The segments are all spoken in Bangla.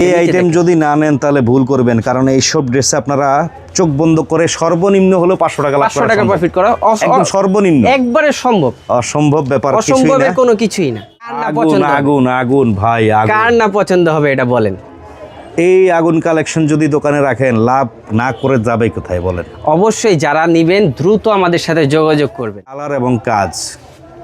এই আইটেম যদি না নেন তাহলে ভুল করবেন। কারণ এই সব ড্রেসে আপনারা চোখ বন্ধ করে সর্বনিম্ন হলো পাঁচশো টাকা পাঁচশো টাকা প্রফিট করা। একদম সর্বনিম্ন। একবারে সম্ভব। অসম্ভব ব্যাপার অসম্ভবের কোনো কিছুই না। আগুন আগুন আগুন ভাই আগুন। কার না পছন্দ হবে এটা বলেন। এই আগুন কালেকশন যদি দোকানে রাখেন লাভ না করে যাবে কোথায় বলেন? অবশ্যই যারা নিবেন দ্রুত আমাদের সাথে যোগাযোগ করবেন। কালার এবং কাজ।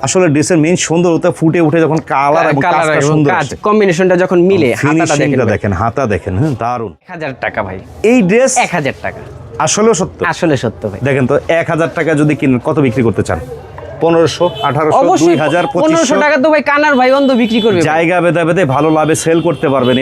আসলে ড্রেসের মেইন সুন্দরতা ফুটে উঠে যখন কালার এবং কাজটা সুন্দর কম্বিনেশনটা যখন মিলে হাতাটা দেখেন হাতা দেখেন হ্যাঁ দারুণ এক হাজার টাকা ভাই। এই ড্রেস এক হাজার টাকা। আসলে সত্য। আসলে সত্য ভাই। দেখেন তো এক হাজার টাকা যদি কিনেন কত বিক্রি করতে চান? পনেরোশো আঠারোশো দুই হাজার পনেরোশো টাকা তো ভাই কানার ভাই অন্ধ বিক্রি করবে জায়গা বেঁধে বেঁধে ভালো লাভে সেল করতে পারবেন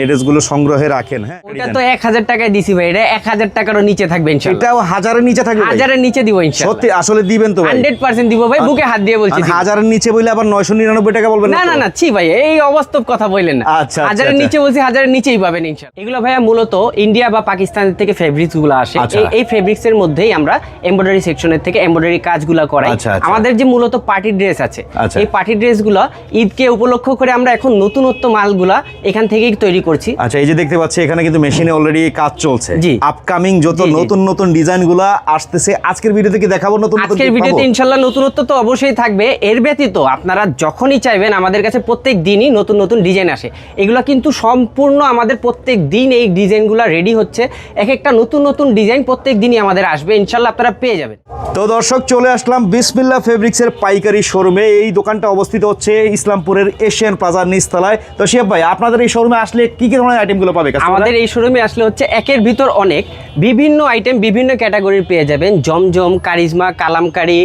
সংগ্রহে রাখেন হ্যাঁ? ওটা তো এক হাজার টাকায় দিছি ভাই এটা এক হাজার টাকারও নিচে থাকবে এটাও হাজারের নিচে থাকবে হাজারের নিচে দিব সত্যি আসলে দিবেন তো হান্ড্রেড পার্সেন্ট দিব ভাই বুকে হাত দিয়ে বলছি হাজারের নিচে বলে আবার নয়শো নিরানব্বই টাকা বলবেন না না না ছি ভাই এই অবাস্তব কথা বললেন না। আচ্ছা, আচ্ছা, হাজারের আচ্ছা। নিচে বলছি হাজারের নিচেই পাবেন ইনশাল্লাহ। এগুলো ভাইয়া মূলত ইন্ডিয়া বা পাকিস্তান থেকে ফেব্রিক্সগুলো আসে। আচ্ছা। এই- ফেব্রিক্স এর মধ্যেই আমরা এমব্রয়ডারি সেকশনের থেকে এমব্রয়ডারি কাজগুলো করাই। আচ্ছা, আচ্ছা। আমাদের যে মূলত পার্টি ড্রেস আছে আচ্ছা। এই পার্টি ড্রেসগুলো ঈদকে উপলক্ষ করে আমরা এখন নতুনত্ব মালগুলা এখান থেকেই তৈরি করছি আচ্ছা এই যে দেখতে পাচ্ছি এখানে কিন্তু মেশিনে অলরেডি কাজ চলছে জি। আপকামিং যত। নতুন নতুন ডিজাইনগুলা আসতেছে আজকের ভিডিওতে কি দেখাবো নতুন নতুন আজকের ভিডিওতে পাবো? ইনশাল্লাহ নতুনত্ব তো অবশ্যই থাকবে এর ব্যতীত আপনারা যখনই চাইবেন আমাদের কাছে প্রত্যেক দিনই নতুন নতুন ডিজাইন আসে এগুলো কিন্তু সম্পূর্ণ আমাদের প্রত্যেক দিন এই ডিজাইনগুলো রেডি হচ্ছে এক একটা নতুন নতুন ডিজাইন প্রত্যেক দিনই আমাদের আসবে ইনশাল্লাহ আপনারা পেয়ে যাবেন তো দর্শক চলে আসলাম বিসমিল্লা ফেব্রিক্সের পাইকারি শোরুমে এই দোকানটা অবস্থিত হচ্ছে ইসলামপুরের এশিয়ান প্লাজার নিস্তলায় তো শিয়াব ভাই, আপনাদের এই শোরুমে আসলে কি কি ধরনের আইটেমগুলো পাবে আমাদের এই শোরুমে আসলে হচ্ছে একের ভিতর অনেক বিভিন্ন আইটেম বিভিন্ন ক্যাটাগরির পেয়ে যাবেন। জমজম, কারিজমা, কালামকারি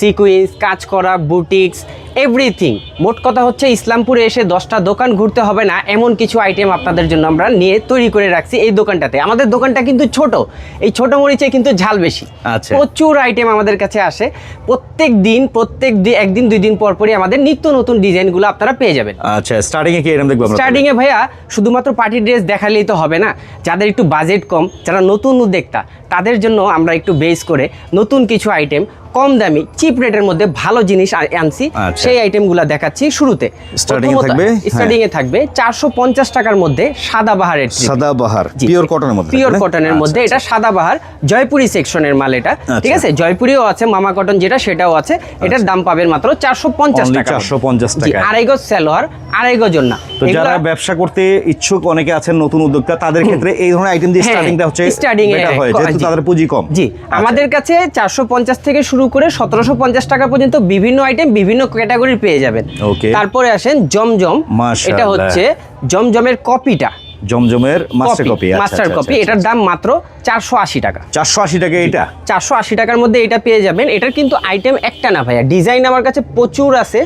সিকুইন্স কাজ করা বুটিক্স এভরিথিং। মোট কথা হচ্ছে ইসলামপুরে এসে দশটা দোকান ঘুরতে হবে না এমন কিছু আইটেম আপনাদের জন্য আমরা নিয়ে তৈরি করে রাখছি এই দোকানটাতে। আমাদের দোকানটা কিন্তু ছোট এই ছোট মরিচে কিন্তু ঝাল বেশি। আচ্ছা। প্রচুর আইটেম আমাদের কাছে আসে। প্রত্যেক দিন প্রত্যেক একদিন দুই দিন পর পরই আমাদের নিত্য নতুন ডিজাইনগুলো আপনারা পেয়ে যাবেন। আচ্ছা স্টার্টিং এ কি এরকম দেখব স্টার্টিং এ ভাইয়া শুধুমাত্র পার্টি ড্রেস দেখালেই তো হবে না। যাদের একটু বাজেট কম যারা নতুন উদ্যোক্তা তাদের জন্য আমরা একটু বেস করে নতুন কিছু আইটেম কম দামি চিপ রেটের মধ্যে ভালো জিনিস আনছি। আচ্ছা। সেই আইটেমগুলো দেখাচ্ছি শুরুতে। থাকবে? হ্যাঁ। স্টার্টিং এ থাকবে চারশো পঞ্চাশ টাকার মধ্যে সাদা বাহারের সাদা বাহার পিওর কটনের মধ্যে পিওর কটনের আচ্ছা, মধ্যে। এটা সাদাবাহার জয়পুরি সেকশনের মাল এটা। ঠিক আচ্ছা। আছে? জয়পুরিও আছে মামা কটন যেটা সেটাও আছে। এটার দাম পাবেন মাত্র চারশো পঞ্চাশ Only টাকা 450 জি, টাকা। আড়াই গজ সালোয়ার আড়াই না তো যারা ব্যবসা করতে ইচ্ছুক অনেকে আছেন নতুন উদ্যোক্তা তাদের ক্ষেত্রে এই ধরনের আইটেম দিয়ে হ্যাঁ, স্টার্টিংটা হচ্ছে starting এ বেটার হয় যেহেতু। তাদের পুঁজি কম। জি আমাদের কাছে চারশো পঞ্চাশ থেকে শুরু করে সতেরোশো পঞ্চাশ টাকা পর্যন্ত বিভিন্ন আইটেম বিভিন্ন ক্যাটাগরির পেয়ে যাবেন. তারপরে আসেন জমজম। এটা হচ্ছে জমজমের কপিটা। জমজমের মাস্টার কপি মাস্টার কপি এটার দাম মাত্র চারশো আশি টাকা। চারশো আশি টাকা এটা চারশো আশি টাকার মধ্যে এটা পেয়ে যাবেন। এটার কিন্তু আইটেম একটা না ভাইয়া। ডিজাইন আমার কাছে প্রচুর আছে।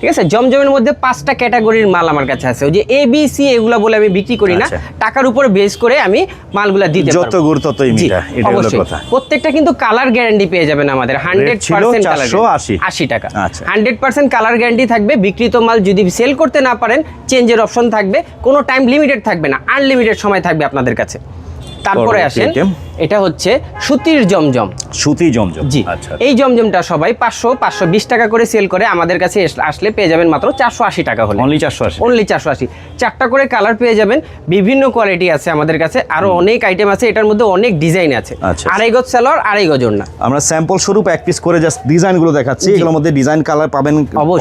ঠিক আছে? জমজমের মধ্যে পাঁচটা ক্যাটাগরির মাল আমার কাছে আছে। ওই যে এ বি সি এগুলা বলে আমি বিক্রি করি না। আচ্ছা। টাকার উপর বেস করে আমি মালগুলা দিতে যত। গুড় ততই মিঠা এটা হলো কথা। প্রত্যেকটা কিন্তু কালার গ্যারান্টি পেয়ে যাবেন আমাদের। হান্ড্রেড ছিল পার্সেন্ট 480 আশি। টাকা। আচ্ছা। হান্ড্রেড পার্সেন্ট কালার গ্যারান্টি থাকবে। বিক্রিত মাল যদি সেল করতে না পারেন চেঞ্জের অপশন থাকবে। কোনো টাইম লিমিটেড থাকবে না। আনলিমিটেড সময় থাকবে আপনাদের কাছে। তারপরে আসেন এটা হচ্ছে সুতির জমজম। সুতি জমজম জি। আচ্ছা এই জমজমটা সবাই পাঁচশো পাঁচশো বিশ টাকা করে সেল করে আমাদের কাছে আসলে পেয়ে যাবেন মাত্র চারশো আশি টাকা হলে। অনলি চারশো আশি অনলি চারশো আশি। চারটা করে কালার পেয়ে যাবেন বিভিন্ন কোয়ালিটি আছে আমাদের কাছে আরও অনেক আইটেম আছে এটার মধ্যে অনেক ডিজাইন আছে। আচ্ছা। আড়াই গজ সালোয়ার আড়াই গজ না আমরা স্যাম্পল স্বরূপ এক পিস করে জাস্ট ডিজাইনগুলো দেখাচ্ছি এগুলোর মধ্যে ডিজাইন কালার পাবেন।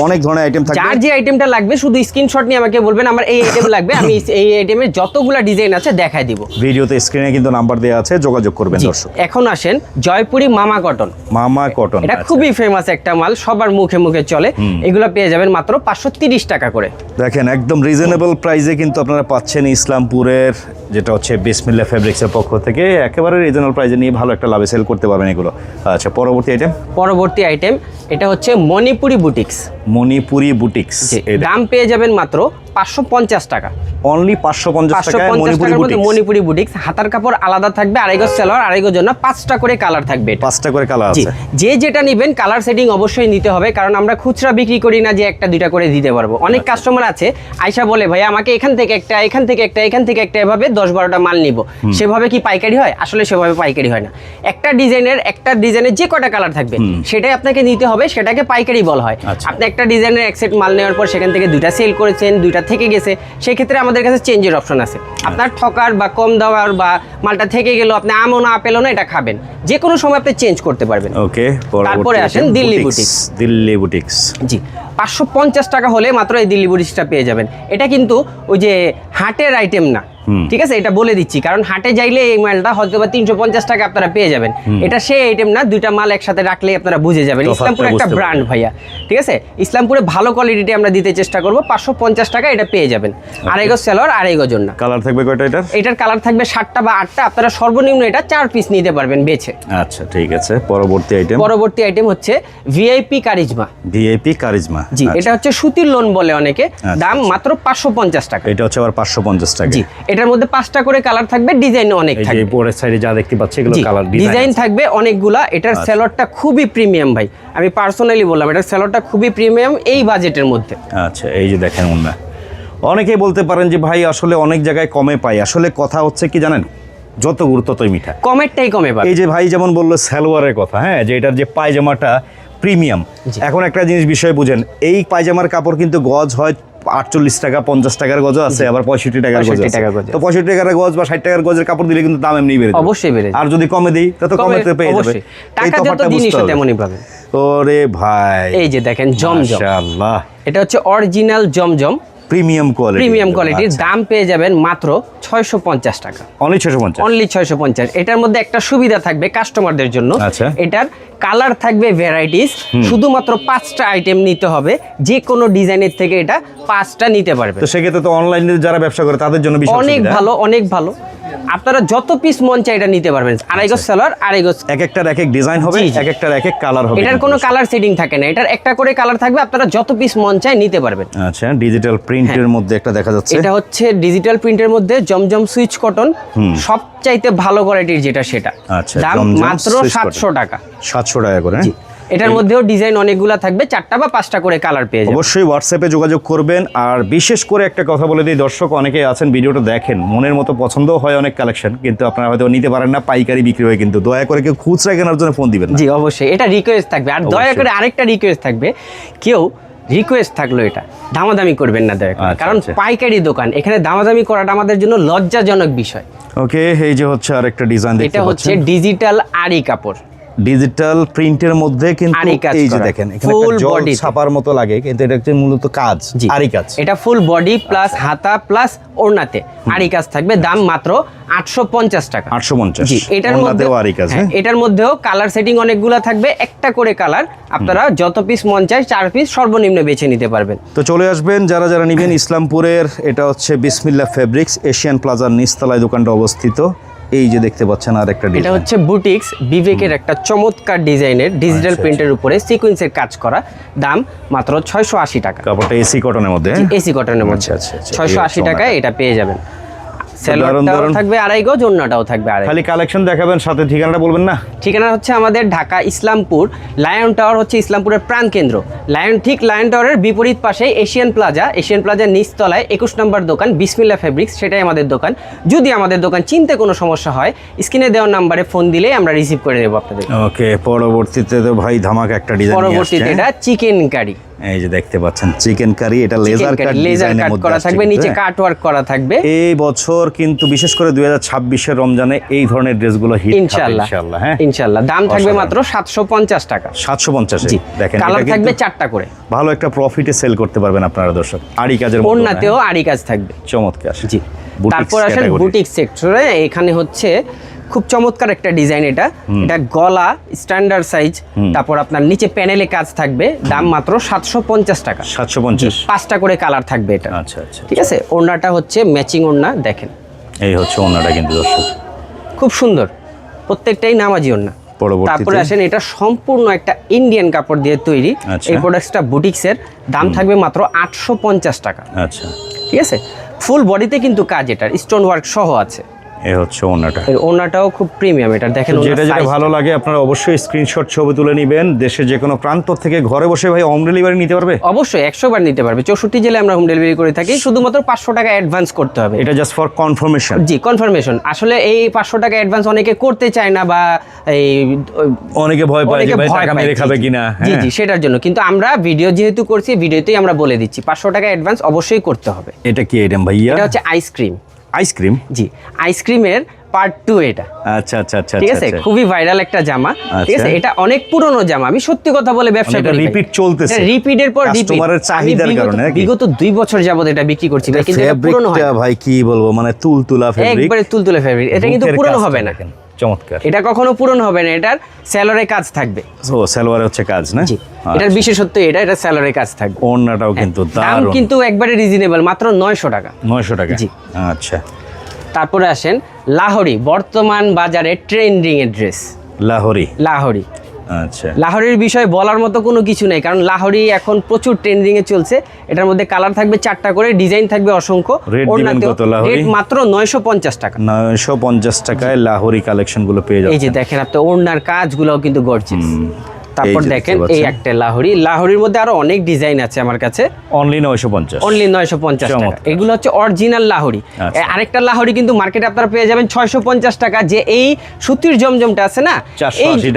অনেক ধরনের আইটেম যার থাকবে যে আইটেমটা লাগবে শুধু স্ক্রিনশট নিয়ে আমাকে বলবেন আমার এই আইটেম লাগবে আমি এই আইটেমের যতগুলা ডিজাইন আছে দেখাই দিব। ভিডিওতে স্ক্রিনে কিন্তু নাম্বার দেওয়া আছে যোগাযোগ করবেন দর্শক। এখন আসেন জয়পুরি মামা কটন। মামা কটন এটা আচ্ছা। খুবই ফেমাস একটা মাল সবার মুখে মুখে চলে। এগুলো পেয়ে যাবেন মাত্র পাঁচশো টাকা করে। দেখেন একদম রিজনেবল প্রাইসে কিন্তু আপনারা পাচ্ছেন ইসলামপুরের যেটা হচ্ছে বিসমিল্লা ফেব্রিক্সের পক্ষ থেকে। একেবারে রিজনেবল প্রাইসে নিয়ে ভালো একটা লাভে সেল করতে পারবেন এগুলো। আচ্ছা পরবর্তী আইটেম পরবর্তী আইটেম এটা হচ্ছে মণিপুরি বুটিক্স মণিপুরি বুটিক্স দাম পেয়ে যাবেন মাত্র পাঁচশো পঞ্চাশ টাকা। অনলি পাঁচশো পঞ্চাশ পঞ্চাশ মণিপুরি বুটিক্স মণিপুরি বুটিক্স হাতার কাপড় আলাদা থাকবে আড়াই গজ সালোয়ার আড়াই গজ জন্য পাঁচটা করে কালার থাকবে পাঁচটা করে কালার আছে। যে যেটা নেবেন কালার সেটিং অবশ্যই নিতে হবে কারণ আমরা খুচরা বিক্রি করি না যে একটা দুইটা করে দিতে পারব। অনেক আচ্ছা। কাস্টমার আছে আয়সা বলে ভাই আমাকে এখান থেকে একটা এখান থেকে একটা এখান থেকে একটা এভাবে দশ বারোটা মাল নিব। সেভাবে কি পাইকারি হয়? আসলে সেভাবে পাইকারি হয় না। একটা ডিজাইনের একটা ডিজাইনের যে কটা কালার থাকবে সেটাই আপনাকে নিতে হবে সেটাকে পাইকারি বলা হয়। আচ্ছা। আপনি একটা ডিজাইনের এক সেট মাল নেওয়ার পর সেখান থেকে দুইটা সেল করেছেন দুইটা থেকে গেছে সেক্ষেত্রে আমাদের কাছে চেঞ্জের অপশন আছে। আপনার ঠকার বা কম দেওয়ার বা মালটা থেকে গেল আপনি আমও না আপেলও না এটা খাবেন যে কোনো সময় আপনি চেঞ্জ করতে পারবেন ওকে তারপরে আসেন দিল্লি বুটিক্স। দিল্লি বুটিক্স জি পাঁচশো পঞ্চাশ টাকা হলে মাত্র এই দিল্লি বুটিক্সটা পেয়ে যাবেন এটা কিন্তু ওই যে হাটের আইটেম না। ঠিক আছে? এটা বলে দিচ্ছি। কারণ হাটে যাইলে এই মালটা হয়তো বা তিনশো পঞ্চাশ টাকা আপনারা পেয়ে যাবেন। এটা সেই আইটেম না দুইটা মাল একসাথে রাখলে আপনারা বুঝে যাবেন। ইসলামপুর একটা ব্র্যান্ড ভাইয়া। ঠিক আছে? ইসলামপুরে ভালো কোয়ালিটিতে আমরা দিতে চেষ্টা করব। পাঁচশো পঞ্চাশ টাকা এটা পেয়ে যাবেন। আড়াই গজ সেলোয়ার আড়াই গজ জন্য কালার থাকবে কয়টা এটার? এটার কালার থাকবে সাতটা বা আটটা। আপনারা সর্বনিম্ন এটা চার পিস নিতে পারবেন বেছে। আচ্ছা ঠিক আছে। পরবর্তী আইটেম পরবর্তী আইটেম হচ্ছে VIP charisma VIP charisma ji এটা হচ্ছে সুতির লোন বলে অনেকে। দাম মাত্র পাঁচশো পঞ্চাশ টাকা। এটা হচ্ছে আবার পাঁচশো পঞ্চাশ টাকা। জি এটার মধ্যে পাঁচটা করে কালার থাকবে ডিজাইন অনেক থাকবে। পরের সাইডে যা দেখতে পাচ্ছি এগুলো কালার ডিজাইন থাকবে অনেকগুলা। এটার সেলরটা খুবই প্রিমিয়াম ভাই। আমি পার্সোনালি বললাম এটার সেলরটা খুবই প্রিমিয়াম এই বাজেটের মধ্যে। আচ্ছা এই যে দেখেন ওনা অনেকেই বলতে পারেন যে ভাই আসলে অনেক জায়গায় কমে পাই। আসলে কথা হচ্ছে কি জানেন? যত গুরুত্ব ততই মিঠা। কমেরটাই কমে এই যে ভাই যেমন বলল সালোয়ারের কথা হ্যাঁ যে এটার যে পায়জামাটা প্রিমিয়াম এখন একটা জিনিস বিষয় বুঝেন এই পায়জামার কাপড় কিন্তু গজ হয় আটচল্লিশ টাকা পঞ্চাশ টাকার গজ আছে আবার পঁয়ষট্টি টাকার গজ 65 আছে। টাকার তো পঁয়ষট্টি টাকার গজ বা ষাট টাকার গজের কাপড় দিলে কিন্তু দাম এমনি বেড়ে অবশ্যই বেড়ে আর যদি কমে দিই তা তো কমে তো পেয়ে যাবে। এই তফাটা বুঝতে। তেমনই ভাবে ওরে ভাই। এই যে দেখেন জমজম। মাশাআল্লাহ। এটা হচ্ছে অরিজিনাল জমজম। প্রিমিয়াম কোয়ালিটি প্রিমিয়াম কোয়ালিটির দাম পেয়ে যাবেন মাত্র ছয়শো পঞ্চাশ টাকা। অনলি ছয়শো পঞ্চাশ। অনলি ছয়শো পঞ্চাশ। এটার মধ্যে একটা সুবিধা থাকবে কাস্টমারদের জন্য। আচ্ছা। এটার কালার থাকবে ভ্যারাইটিস শুধুমাত্র পাঁচটা আইটেম নিতে হবে। যে কোনো ডিজাইনের থেকে এটা পাঁচটা নিতে পারবে। তো সেক্ষেত্রে তো অনলাইনে যারা ব্যবসা করে তাদের জন্য অনেক ভালো অনেক ভালো। আপনারা যত পিস মন চাই এটা নিতে পারবেন। আড়াই গজ সালোয়ার আড়াই গজ এক একটার এক এক ডিজাইন হবে। এক একটার এক এক কালার হবে এটার কোনো কালার সেটিং থাকে না। এটার একটা করে কালার থাকবে আপনারা যত পিস মন চাই নিতে পারবেন। আচ্ছা ডিজিটাল প্রিন্টের মধ্যে একটা দেখা যাচ্ছে। এটা হচ্ছে ডিজিটাল প্রিন্টের মধ্যে জমজম সুইচ কটন সবচাইতে ভালো কোয়ালিটির যেটা সেটা। আচ্ছা, দাম মাত্র সুইচ সাতশো cotton। টাকা। সাতশো টাকা করে হ্যাঁ? এটার মধ্যেও ডিজাইন অনেকগুলা থাকবে চারটা বা পাঁচটা করে কালার পেয়ে যাবেন। অবশ্যই হোয়াটসঅ্যাপে যোগাযোগ করবেন। আর বিশেষ করে একটা কথা বলে দিই দর্শক অনেকে আছেন ভিডিওটা দেখেন মনের মতো পছন্দও হয় অনেক কালেকশন কিন্তু আপনারা হয়তো নিতে পারেন না পাইকারি বিক্রি হয় কিন্তু। দয়া করে কেউ খুচরা কেনার জন্য ফোন দিবেন জি অবশ্যই এটা রিকোয়েস্ট থাকবে। আর দয়া করে আরেকটা রিকোয়েস্ট থাকবে। কেউ রিকোয়েস্ট থাকল এটা দামাদামি করবেন না দয়া করে। আচ্ছা, কারণ আচ্ছা। পাইকারি দোকান এখানে দামাদামি করাটা আমাদের জন্য লজ্জাজনক বিষয়। ওকে এই যে হচ্ছে আরেকটা ডিজাইন দেখতে এটা হচ্ছে ডিজিটাল আরি কাপড়। ডিজিটাল প্রিন্টের মধ্যে কিন্তু এই যে দেখেন এখানে একটা জল ছাপার মতো লাগে কিন্তু এটা হচ্ছে মূলত কাজ আরি কাজ। এটা ফুল বডি প্লাস হাতা প্লাস ওড়নাতে। আরি কাজ থাকবে দাম মাত্র আটশো পঞ্চাশ টাকা। আটশো পঞ্চাশ। জি এটার মধ্যে আরি কাজ হ্যাঁ, হ্যাঁ। এটার মধ্যেও কালার সেটিং অনেকগুলো থাকবে একটা করে কালার আপনারা যত পিস মন চায় চার পিস সর্বনিম্ন বেছে নিতে পারবেন। তো চলে আসবেন যারা যারা নিবেন ইসলামপুরের এটা হচ্ছে বিসমিল্লা ফেব্রিক্স এশিয়ান প্লাজার নিচতলায় দোকানটা অবস্থিত। এই যে দেখতে পাচ্ছেন আর একটা এটা হচ্ছে বুটিক্স বিবেকের একটা চমৎকার ডিজাইনের ডিজিটাল আচ্ছা, প্রিন্টের উপরে সিকোয়েন্সের কাজ করা। দাম মাত্র ছয়শো আশি টাকা। কাপড়টা এসি কটনের মধ্যে হ্যাঁ? এসি কটনের মধ্যে। আচ্ছা, আচ্ছা, ছয়শো আশি টাকায় এটা পেয়ে যাবেন। সেলোয়ারটাও। থাকবে আড়াই গজ অন্যটাও থাকবে আড়াই খালি কালেকশন দেখাবেন সাথে ঠিকানাটা বলবেন না? ঠিকানা হচ্ছে আমাদের ঢাকা ইসলামপুর লায়ন টাওয়ার হচ্ছে ইসলামপুরের প্রাণ কেন্দ্র। লায়ন ঠিক লায়ন টাওয়ারের বিপরীত পাশে এশিয়ান প্লাজা এশিয়ান প্লাজার নিচতলায় একুশ নম্বর দোকান বিসমিল্লা ফেব্রিক্স সেটাই আমাদের দোকান। যদি আমাদের দোকান চিনতে কোনো সমস্যা হয় স্ক্রিনে দেওয়া নাম্বারে ফোন দিলে আমরা রিসিভ করে দেবো আপনাদের। ওকে পরবর্তীতে তো ভাই ধামাক একটা ডিজাইন পরবর্তীতে এটা চিকেন কারি। এই যে দেখতে পাচ্ছেন চিকেন কারি এটা লেজার কাট লেজার করা থাকবে নিচে হ্যাঁ? কাট ওয়ার্ক করা থাকবে। এই বছর কিন্তু বিশেষ করে দুই হাজার ছাব্বিশের রমজানে এই ধরনের ড্রেসগুলো হিট ইনশাল্লাহ। ইনশাল্লাহ হ্যাঁ। ইনশাল্লাহ। দাম থাকবে মাত্র সাতশো পঞ্চাশ টাকা। সাতশো পঞ্চাশে জি। দেখেন কালার থাকবে চারটা করে। ভালো একটা প্রফিটে সেল করতে পারবেন আপনারা দর্শক। আড়ি কাজের মধ্যে, ওড়নাতেও আড়ি কাজ থাকবে। হ্যাঁ? চমৎকার। জি। তারপর আসেন বুটিক সেক্টরে এখানে হচ্ছে খুব চমৎকার একটা ডিজাইন এটা। এটা গলা স্ট্যান্ডার্ড সাইজ তারপর আপনার নিচে প্যানেলে কাজ থাকবে দাম মাত্র সাতশো পঞ্চাশ টাকা। সাতশো পঞ্চাশ। পাঁচটা করে কালার থাকবে এটা। আচ্ছা আচ্ছা ঠিক আছে? ওড়নাটা হচ্ছে ম্যাচিং ওড়না দেখেন। এই হচ্ছে ওনাটা কিন্তু দর্শক। খুব সুন্দর। প্রত্যেকটাই নামাজি ওড়না। তারপরে আসেন এটা সম্পূর্ণ একটা ইন্ডিয়ান কাপড় দিয়ে তৈরি। আচ্ছা। এই প্রোডাক্টসটা বুটিক্সের দাম থাকবে মাত্র আটশো পঞ্চাশ টাকা। আচ্ছা। ঠিক আছে? ফুল বডিতে কিন্তু কাজ এটার স্টোন ওয়ার্ক সহ আছে। এ হচ্ছে ওনাটা এর ওনাটাও খুব প্রিমিয়াম এটা দেখেন যেটা যেটা ভালো লাগে আপনারা অবশ্যই স্ক্রিনশট ছবি তুলে নেবেন। দেশের যে কোনো প্রান্ত থেকে ঘরে বসে ভাই হোম ডেলিভারি নিতে পারবে? অবশ্যই একশো বার নিতে পারবে। চৌষট্টি জেলে আমরা হোম ডেলিভারি করে থাকি শুধুমাত্র পাঁচশো টাকা অ্যাডভান্স করতে হবে। এটা just for confirmation ji confirmation আসলে এই পাঁচশো টাকা অ্যাডভান্স অনেকে করতে চায় না বা এই অনেকে ভয় পায় যে ভাই টাকা মেরে খাবে কিনা জি হ্যাঁ। জি সেটার জন্য। কিন্তু আমরা ভিডিও যেহেতু করছি ভিডিওতেই আমরা বলে দিচ্ছি পাঁচশো টাকা অ্যাডভান্স অবশ্যই করতে হবে। এটা কি আইটেম ভাইয়া? এটা হচ্ছে আইসক্রিম আইসক্রিম জি আইসক্রিমের পার্ট টু এটা। আচ্ছা আচ্ছা আচ্ছা ঠিক আচ্ছা, আছে? আচ্ছা। খুবই ভাইরাল একটা জামা। ঠিক আছে? আচ্ছা। এটা অনেক পুরনো জামা। আমি সত্যি কথা বলে ব্যবসা করি রিপিট চলতেছে। রিপিটের পর রিপিট তোমার চাহিদার কারণে বিগত দুই বছর যাবত এটা বিক্রি করছি কিন্তু এটা পুরনো হয় ভাই কি বলব? মানে তুলতুলা ফেব্রিক একবারে তুলতুলা ফেব্রিক এটা কিন্তু পুরনো হবে না। চমৎকার। এটা কখনো পূরণ হবে না এটার স্যালোরে কাজ থাকবে। ও সালোয়ার হচ্ছে কাজ না? জি এটার বিশেষত্ব এটা এটা স্যালোরে কাজ থাকবে। ওড়নাটাও কিন্তু দাম কিন্তু একবারে রিজনেবল মাত্র নয়শো টাকা। নয়শো টাকা? জি। আচ্ছা। তারপরে আসেন লাহোরি বর্তমান বাজারে ট্রেন্ডিং এর ড্রেস লাহোরি। লাহোরি। আচ্ছা। লাহোরির বিষয়ে বলার মতো কোনো কিছু নেই কারণ লাহোরি এখন প্রচুর ট্রেন্ডিং এ চলছে। এটার মধ্যে কালার থাকবে চারটা করে ডিজাইন থাকবে অসংখ্য। মাত্র নয়শো পঞ্চাশ টাকা। নয়শো পঞ্চাশ টাকায় লাহোরি কালেকশনগুলো পেয়ে এই যে দেখেন আপনার ওড়নার কাজগুলোও কিন্তু গর্জিয়াস তারপর দেখেন এই একটা লাহোরি। লাহোরির মধ্যে আরও অনেক ডিজাইন আছে আমার কাছে। অনলি নয়শো পঞ্চাশ। অনলি নয়শো পঞ্চাশ টাকা। এগুলো হচ্ছে অরিজিনাল লাহোরি। আচ্ছা। আরেকটা লাহোরি কিন্তু মার্কেটে আপনারা পেয়ে যাবেন ছয়শো পঞ্চাশ টাকা। যে এই সুতির জমজমটা আছে না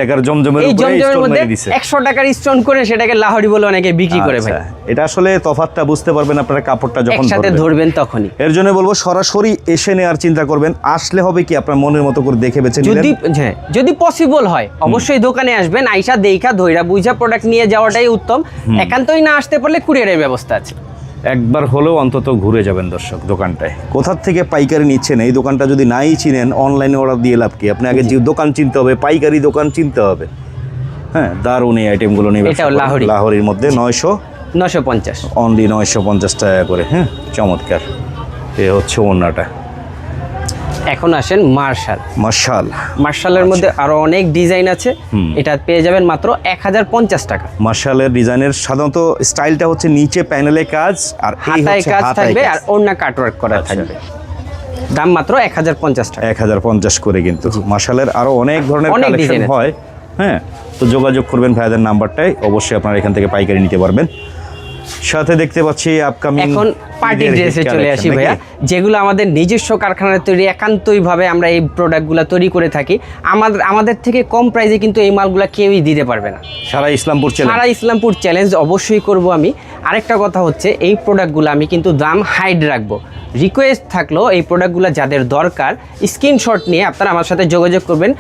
টাকার জমজমের এই উপরে জমজমের মধ্যে মেরে দিছে। একশো টাকার স্টোন করে সেটাকে লাহোরি বলে অনেকে বিক্রি করে ভাই। আচ্ছা, এটা আসলে তফাতটা বুঝতে পারবেন আপনারা কাপড়টা যখন একসাথে ধরবেন। তখনই। এর জন্য বলব সরাসরি এসে নেওয়ার চিন্তা করবেন। আসলে হবে কি আপনার মনের মতো করে দেখে বেছে নিলেন। যদি হ্যাঁ যদি পসিবল হয় অবশ্যই দোকানে আসবেন আইসা দেইখা ধইরা বুঝা প্রোডাক্ট নিয়ে যাওয়াটাই উত্তম। একান্তই না আসতে পারলে কুরিয়ারের ব্যবস্থা আছে। একবার হলেও অন্তত ঘুরে যাবেন দর্শক দোকানটায়। কোথার থেকে পাইকারি নিচ্ছেন? এই দোকানটা যদি নাই চিনেন অনলাইনে অর্ডার দিয়ে লাভ কি? আপনি আগে যে দোকান চিনতে হবে পাইকারি দোকান চিনতে হবে। হ্যাঁ দারুণ এই আইটেমগুলো লাহোরি। লাহোরির মধ্যে নয়শো? নশো পঞ্চাশ। অনলি নয়শো পঞ্চাশ টাকা করে হ্যাঁ চমৎকার। এ হচ্ছে ওড়নাটা। এখন আসেন মার্শাল মার্শাল। মার্শালের মধ্যে আরও অনেক ডিজাইন আছে। এটা পেয়ে যাবেন মাত্র এক হাজার পঞ্চাশ টাকা। মার্শালের ডিজাইনের সাধারণত স্টাইলটা হচ্ছে নিচে প্যানেলে কাজ আর হাতায় কাজ থাকবে। আর ওড়না কাটওয়ার্ক করা আচ্ছা। থাকবে। দাম মাত্র এক হাজার পঞ্চাশ টাকা। এক হাজার পঞ্চাশ করে কিন্তু। মার্শালের আরও অনেক ধরনের কালেকশন হয়। হ্যাঁ তো যোগাযোগ করবেন ভাইদের নাম্বারটাই অবশ্যই আপনারা এখান থেকে পাইকারি নিতে পারবেন। সাথে দেখতে পাচ্ছি আপকামিং এখন পার্টি ড্রেসে চলে আসি ভাইয়া। যেগুলো আমাদের নিজস্ব কারখানায় তৈরি একান্তইভাবে আমরা এই প্রোডাক্টগুলো তৈরি করে থাকি। আমাদের আমাদের থেকে কম প্রাইসে কিন্তু এই মালগুলো কেউই দিতে পারবে না। সারা ইসলামপুর সারা ইসলামপুর চ্যালেঞ্জ অবশ্যই করব আমি। আরেকটা কথা হচ্ছে এই প্রোডাক্টগুলো আমি কিন্তু দাম হাইড রাখব। রিকোয়েস্ট থাকল এই প্রোডাক্টগুলো যাদের দরকার স্ক্রিনশট নিয়ে আপনারা আমার সাথে যোগাযোগ করবেন।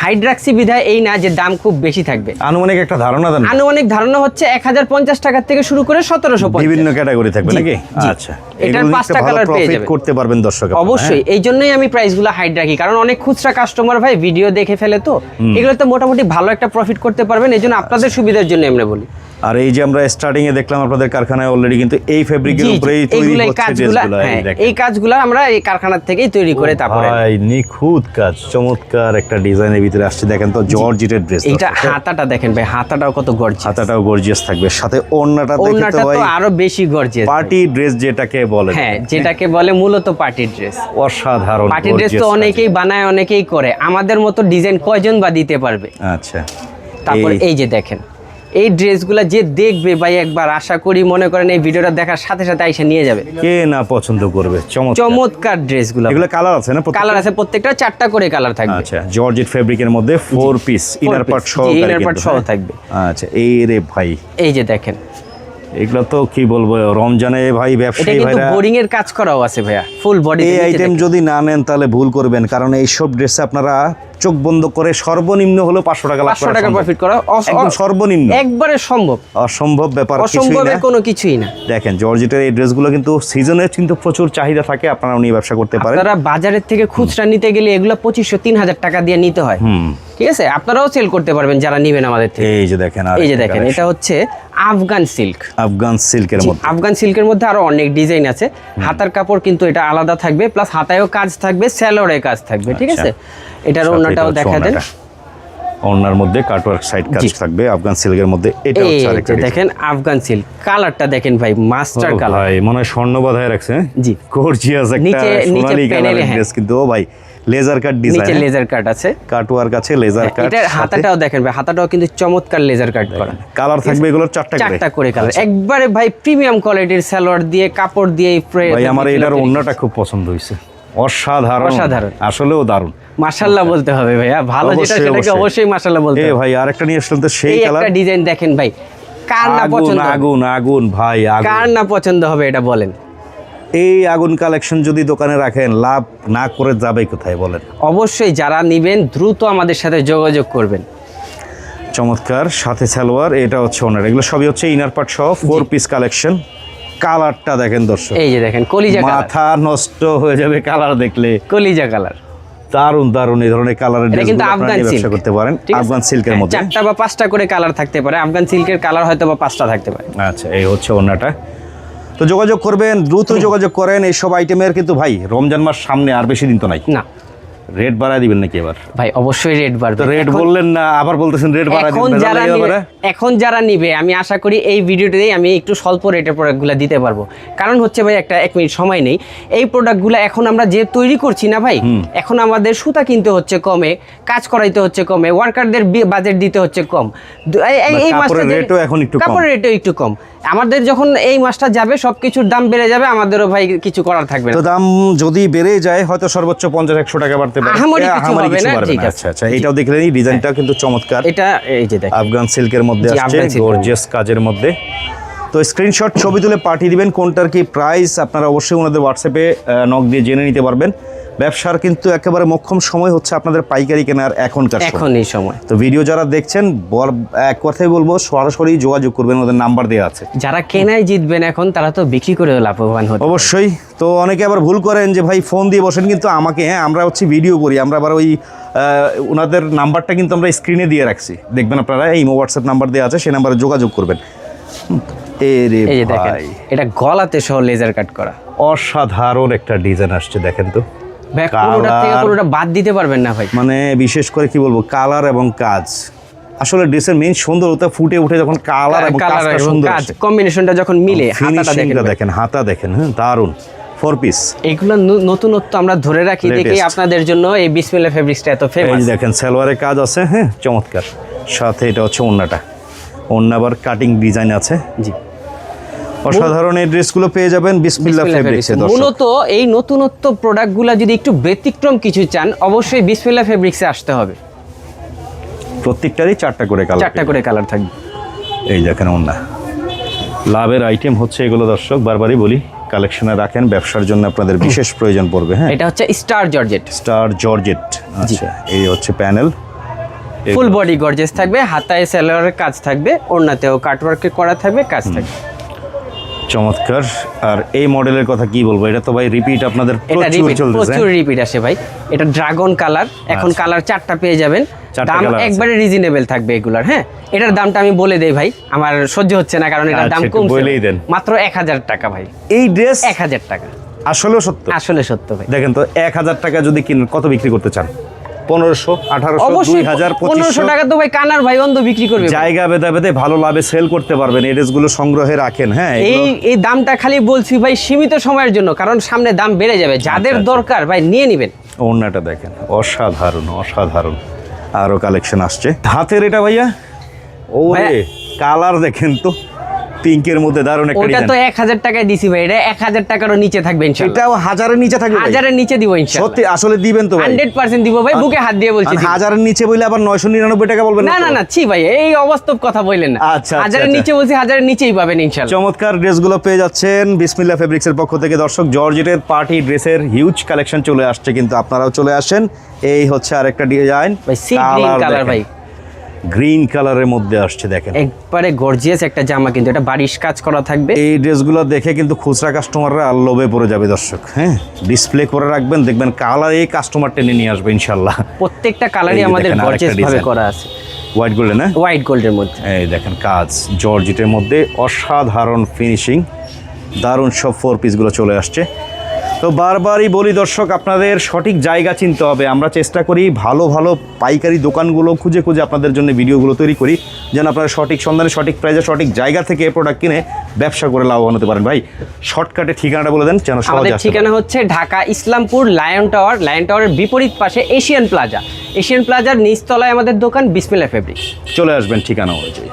হাইড রাখছি বিধায় এই না যে দাম খুব বেশি থাকবে। আনুমানিক একটা ধারণা দেন। আনুমানিক ধারণা হচ্ছে এক হাজার পঞ্চাশ টাকার থেকে শুরু করে সতেরোশো বিভিন্ন ক্যাটাগরি থাকবে নাকি? জি। আচ্ছা এটার পাঁচটা কালার পেয়ে যাবেন। করতে পারবেন দর্শক অবশ্যই হ্যাঁ? এই জন্যই আমি প্রাইসগুলো হাইড রাখি কারণ অনেক খুচরা কাস্টমার ভাই ভিডিও দেখে ফেলে তো এগুলো তো মোটামুটি ভালো একটা প্রফিট করতে পারবেন এই জন্য আপনাদের সুবিধার জন্য আমরা বলি আর এই যে আমরা স্টার্টিং এ দেখলাম আপনাদের কারখানায় অলরেডি কিন্তু এই ফেব্রিকের উপরেই তৈরি হচ্ছে এই হ্যাঁ, এই কাজগুলো আমরা এই কারখানা থেকেই তৈরি করে তারপরে। ভাই নিখুঁত কাজ চমৎকার একটা ডিজাইনের ভিতরে আসছে। দেখেন তো জর্জেটের ড্রেস এইটা হাতাটা দেখেন ভাই হাতাটাও কত গর্জিয়াস হাতাটাও গর্জিয়াস থাকবে। সাথে ওড়নাটা দেখে তো ভাই তো আরও বেশি গর্জিয়াস পার্টি ড্রেস যেটাকে বলে। হ্যাঁ যেটাকে বলে মূলত পার্টি ড্রেস অসাধারণ পার্টি ড্রেস তো অনেকেই বানায় অনেকেই করে। আমাদের মতো ডিজাইন কয়জন বা দিতে পারবে? আচ্ছা। তারপর এই যে দেখেন। এই ড্রেসগুলো যে দেখবে ভাই একবার আশা করি মনে করেন এই ভিডিওটা দেখার সাথে সাথে আইসা নিয়ে যাবে। কে না পছন্দ করবে? চমৎকার। ড্রেসগুলো। এগুলো কালার আছে না কালার আছে প্রত্যেকটা চারটা করে কালার থাকবে। আচ্ছা জর্জেট ফেব্রিকের মধ্যে ফোর পিস ইনার পার্ট সহ ইনার পার্ট সহ থাকবে। আচ্ছা এই রে ভাই। এই যে দেখেন। এগুলো তো কি বলব রমজানে ভাই ব্যবসায়ী কিন্তু ভাইরা বোরিং এর কাজ করাও আছে ভাইয়া ফুল বডি এই আইটেম যদি না নেন তাহলে ভুল করবেন কারণ এইসব ড্রেসে আপনারা চোখ বন্ধ করে সর্বনিম্ন হলো পাঁচশো টাকা লাভ করা টাকা প্রফিট করা একদম সর্বনিম্ন। একবারে সম্ভব। অসম্ভব ব্যাপার কিছুই অসম্ভবের না। কোনো কিছুই না। দেখেন জর্জেটের এই ড্রেসগুলো কিন্তু সিজনের কিন্তু প্রচুর চাহিদা থাকে আপনারা নিয়ে ব্যবসা করতে পারেন। আপনারা বাজারের থেকে খুচরা নিতে গেলে এগুলো পঁচিশশো তিন হাজার টাকা দিয়ে নিতে হয়। হুম। ঠিক আছে? আপনারাও সেল করতে পারবেন যারা নিবেন আমাদের থেকে। এই যে দেখেন আর এই যে দেখেন এটা হচ্ছে আফগান সিল্ক আফগান সিল্কের মধ্যে আফগান সিল্কের মধ্যে আরও অনেক ডিজাইন আছে হাতার কাপড় কিন্তু এটা আলাদা থাকবে প্লাস হাতায়ও কাজ থাকবে স্যালোরে কাজ থাকবে ঠিক আচ্ছা। আছে এটার অন্যটাও দেখা দেন। ওড়নার মধ্যে কাটওয়ার্ক সাইড কাজ থাকবে আফগান সিল্কের মধ্যে এটা হচ্ছে আরেকটা দেখেন আফগান সিল্ক কালারটা দেখেন ভাই মাস্টার কালার ভাই মনে হয় স্বর্ণ বাধায় রাখছে হ্যাঁ? জি। গর্জিয়াস একটা নিচে- সোনালী কালারের হ্যাঁ। ড্রেস কিন্তু ও ভাই লেজার কাট ডিজাইন নিচে লেজার কাট আছে। কাটওয়ার কাছে লেজার কাট এটার হাতাটাও দেখেন ভাই হাতাটাও কিন্তু চমৎকার লেজার কাট করা। কালার থাকবে এগুলোর চারটা করে। চারটা করে কালার একবারে ভাই প্রিমিয়াম কোয়ালিটির সালোয়ার দিয়ে কাপড় দিয়ে ভাই আমার এটার অন্যটা খুব পছন্দ হয়েছে। অসাধারণ। অসাধারণ। আসলেও দারুণ। মাশাল্লাহ বলতে হবে ভাইয়া। ভালো যেটা সেটাকে অবশ্যই। মাশাল্লাহ বলতে হবে। ভাই আরেকটা নিয়ে আসলাম তো সেই কালার একটা ডিজাইন দেখেন ভাই। কার না আগুন পছন্দ আগুন আগুন ভাই আগুন। কার না পছন্দ হবে এটা বলেন। এই আগুন কালেকশন যদি দোকানে রাখেন লাভ না করে যাবে কোথায় বলেন? অবশ্যই যারা নিবেন দ্রুত আমাদের সাথে যোগাযোগ করবেন। চমৎকার সাথে সালোয়ার এটা হচ্ছে ওনার। এগুলো সবই হচ্ছে ইনার পার্ট সহ ফোর পিস কালেকশন কালারটা দেখেন দর্শক। এই যে দেখেন কলিজা কালার মাথা নষ্ট হয়ে যাবে কালার দেখলে। কলিজা কালার দারুণ দারুণ এই ধরনের কালারের এটা কিন্তু আফগান সিল্ক করতে পারেন। আফগান সিল্কের হ্যাঁ, মধ্যে। চারটা বা পাঁচটা করে কালার থাকতে পারে। আফগান সিল্কের কালার হয়তো বা পাঁচটা থাকতে পারে। আচ্ছা এই হচ্ছে ওনাটা। তো যোগাযোগ করবেন, দ্রুত যোগাযোগ করেন, এইসব আইটেমের কিন্তু ভাই, রমজান মাস সামনে আর বেশি দিন তো নাই। না। রেট বাড়ায় দিবেন নাকি এবার? ভাই অবশ্যই রেট বাড়বে। রেট বললেন না আবার বলতেছেন রেট বাড়ায় দিবেন যারা নিবে এখন যারা নিবে আমি আশা করি এই ভিডিওটাতেই আমি একটু স্বল্প রেটের প্রোডাক্টগুলো দিতে পারব। কারণ হচ্ছে ভাই একটা এক মিনিট সময় নেই। এই প্রোডাক্টগুলো এখন আমরা যে তৈরি করছি না ভাই এখন আমাদের সুতা কিনতে হচ্ছে কমে কাজ করাইতে হচ্ছে কমে ওয়ার্কারদের বাজেট দিতে হচ্ছে কম। এই- কাপড়ের মাসটা রেটও এখন একটু কম। কাপড়ের রেটও একটু কম। আমাদের যখন এই মাসটা যাবে সব কিছুর দাম বেড়ে যাবে আমাদেরও ভাই কিছু করার থাকবে না। তো দাম যদি বেড়ে যায় হয়তো সর্বোচ্চ পঞ্চাশ একশো টাকা বাড়তে পারে। আহামরি কিছু হবে না, ঠিক আছে। আচ্ছা আচ্ছা এটাও দেখলেন ডিজাইনটা কিন্তু চমৎকার। এটা এই যে দেখেন। আফগান সিল্কের মধ্যে আসছে গর্জিয়াস কাজের মধ্যে। তো স্ক্রিনশট ছবি তুলে পাঠিয়ে দিবেন কোনটার কি প্রাইস আপনারা অবশ্যই ওনাদের হোয়াটসঅ্যাপে নক দিয়ে জেনে নিতে পারবেন। ব্যবসার কিন্তু একেবারে মোক্ষম সময় হচ্ছে আপনাদের পাইকারি কেনার এখনকার এখন এই সময়। তো ভিডিও যারা দেখছেন এক কথাই বলব সরাসরি যোগাযোগ করবেন ওদের নাম্বার দেওয়া আছে। যারা কেনায় জিতবেন এখন তারা তো বিক্রি করে লাভবান হতে অবশ্যই। তো অনেকে আবার ভুল করেন যে ভাই ফোন দিয়ে বসেন। কিন্তু আমাকে হ্যাঁ আমরা হচ্ছে ভিডিও করি। আমরা আবার ওই ওনাদের নাম্বারটা কিন্তু আমরা স্ক্রিনে দিয়ে রাখছি। দেখবেন আপনারা এই হোয়াটসঅ্যাপ নাম্বার দেওয়া আছে সেই নাম্বারে যোগাযোগ করবেন। এটা গলাতে সহ লেজার কাট করা। অসাধারণ একটা ডিজাইন আসছে দেখেন তো। ভাই কোনোটা থেকে কোনোটা বাদ দিতে পারবেন না ভাই। মানে বিশেষ করে কি বলব কালার এবং কাজ। আসলে ড্রেসের মেইন সুন্দরতা ফুটে উঠে যখন কালার এবং কাজটা সুন্দর কাজ কম্বিনেশনটা যখন মিলে হাতাটা দেখেন দেখেন হাতা দেখেন হ্যাঁ দারুণ ফোর পিস এগুলো নতুনত্ব আমরা ধরে রাখি. দেখেই আপনাদের জন্য এই বিসমিল্লা ফেব্রিক্সটা এত ফেমাস দেখেন সালোয়ারের কাজ আছে হ্যাঁ চমৎকার। সাথে এটা হচ্ছে ওন্নাটা। ওন্না আবার কাটিং ডিজাইন আছে। জি। অসাধারণ এই ড্রেসগুলো পেয়ে যাবেন বিসমিল্লা ফেব্রিক্সে মূলত এই নতুনত্ব প্রোডাক্টগুলো যদি একটু ব্যতিক্রম কিছু চান অবশ্যই বিসমিল্লা ফেব্রিক্সে আসতে হবে। প্রত্যেকটারই চারটা করে কালার চারটা করে কালার থাকবে। এই দেখেন ওন্না লাভের আইটেম হচ্ছে এগুলো দর্শক বারবারই বলি কালেকশনে রাখেন ব্যবসার জন্য আপনাদের বিশেষ প্রয়োজন পড়বে হ্যাঁ? এটা হচ্ছে স্টার জর্জেট স্টার জর্জেট আচ্ছা এই হচ্ছে প্যানেল ফুল বডি গর্জেস থাকবে হাতায় সেলোয়ারের কাজ থাকবে ওড়নাতেও কাটওয়ার্কে করা থাকবে কাজ থাকবে। চমৎকার। আর এই মডেলের কথা কি বলব? এটা তো ভাই রিপিট আপনাদের প্রচুর রিপিট চলতেছে প্রচুর রিপিট আসে ভাই। এটা ড্রাগন কালার এখন আচ্ছা। কালার চারটা পেয়ে যাবেন। দাম একবারে রিজনেবল থাকবে এগুলার হ্যাঁ? এটার দামটা আমি বলে দেই ভাই। আমার সহ্য হচ্ছে না কারণ এটার আচ্ছা, দাম কম বলেই দেন। মাত্র এক হাজার টাকা ভাই। এই ড্রেস এক হাজার টাকা। আসলে সত্য? আসলে সত্য ভাই। দেখেন তো এক হাজার টাকা যদি কিনেন কত বিক্রি করতে চান? পনেরোশো আঠারোশো দুই হাজার পনেরোশো টাকা তো ভাই কানার ভাই অন্ধ বিক্রি করবে। জায়গা বেদা বেদে ভালো লাভে সেল করতে পারবেন এই ড্রেসগুলো সংগ্রহে রাখেন হ্যাঁ এই এই দামটা খালি বলছি ভাই সীমিত সময়ের জন্য কারণ সামনে দাম বেড়ে যাবে। যাদের আচ্ছা। দরকার ভাই নিয়ে নেবেন। ওড়নাটা দেখেন অসাধারণ অসাধারণ। আরও কালেকশন আসছে। হাতের এটা ভাইয়া? ভাইয়া- কালার দেখেন তো। পিঙ্কের মধ্যে দারুণ একটা ওটা তো ডিজাইন এক হাজার টাকায় দিছি ভাই এটা এক হাজার টাকারও নিচে থাকবে ইনশাল্লাহ এটাও হাজারের নিচে থাকবে? হাজারের নিচে দিব ইনশাল্লাহ সত্যি আসলে দিবেন তো ভাই। হান্ড্রেড পার্সেন্ট দিব ভাই বুকে হাত দিয়ে বলছি হাজারের নিচে বললে আবার নয়শো নিরানব্বই টাকা বলবেন না না না ছি ভাই এই অবাস্তব কথা বললেন না। আচ্ছা, আচ্ছা, হাজারের আচ্ছা। নিচে বলছি হাজারের নিচেই পাবেন ইনশাল্লাহ চমৎকার ড্রেসগুলো পেয়ে যাচ্ছেন বিসমিল্লা ফেব্রিক্সের পক্ষ থেকে। দর্শক জর্জেটের পার্টি ড্রেসের হিউজ কালেকশন চলে আসছে কিন্তু আপনারাও চলে আসেন। এই হচ্ছে আরেকটা ডিজাইন ভাই সি গ্রিন কালার ভাই। গ্রিন কালারের মধ্যে আসছে দেখেন। একবারে গর্জিয়াস একটা জামা কিন্তু এটা বারিশ কাজ করা থাকবে। এই ড্রেসগুলো দেখে কিন্তু খুচরা কাস্টমাররা লোভে পড়ে যাবে দর্শক হ্যাঁ? ডিসপ্লে করে রাখবেন দেখবেন কালার এই কাস্টমার টেনে নিয়ে আসবে ইনশাল্লাহ প্রত্যেকটা কালারই আমাদের গর্জিয়াস ভাবে করা আছে। হোয়াইট গোল্ডে না? হোয়াইট গোল্ডের মধ্যে। এই দেখেন কাজ জর্জেটের মধ্যে অসাধারণ ফিনিশিং দারুণ সব ফোর পিসগুলো চলে আসছে। তো বারবারই বলি দর্শক আপনাদের সঠিক জায়গা চিনতে হবে। আমরা চেষ্টা করি ভালো ভালো পাইকারি দোকানগুলো খুঁজে খুঁজে আপনাদের জন্য ভিডিওগুলো তৈরি করি যেন আপনারা সঠিক সন্ধানে সঠিক প্রাইজে সঠিক জায়গা থেকে প্রোডাক্ট কিনে ব্যবসা করে লাভবান হতে পারেন। ভাই শর্টকাটে ঠিকানাটা বলে দেন যেন আমাদের ঠিকানা হচ্ছে Dhaka Islampur lion tower. Lion টাওয়ারের বিপরীত পাশে এশিয়ান প্লাজা। এশিয়ান প্লাজার নিচতলায় আমাদের দোকান বিসমিল্লা ফেব্রিক্স চলে আসবেন ঠিকানা অনুযায়ী।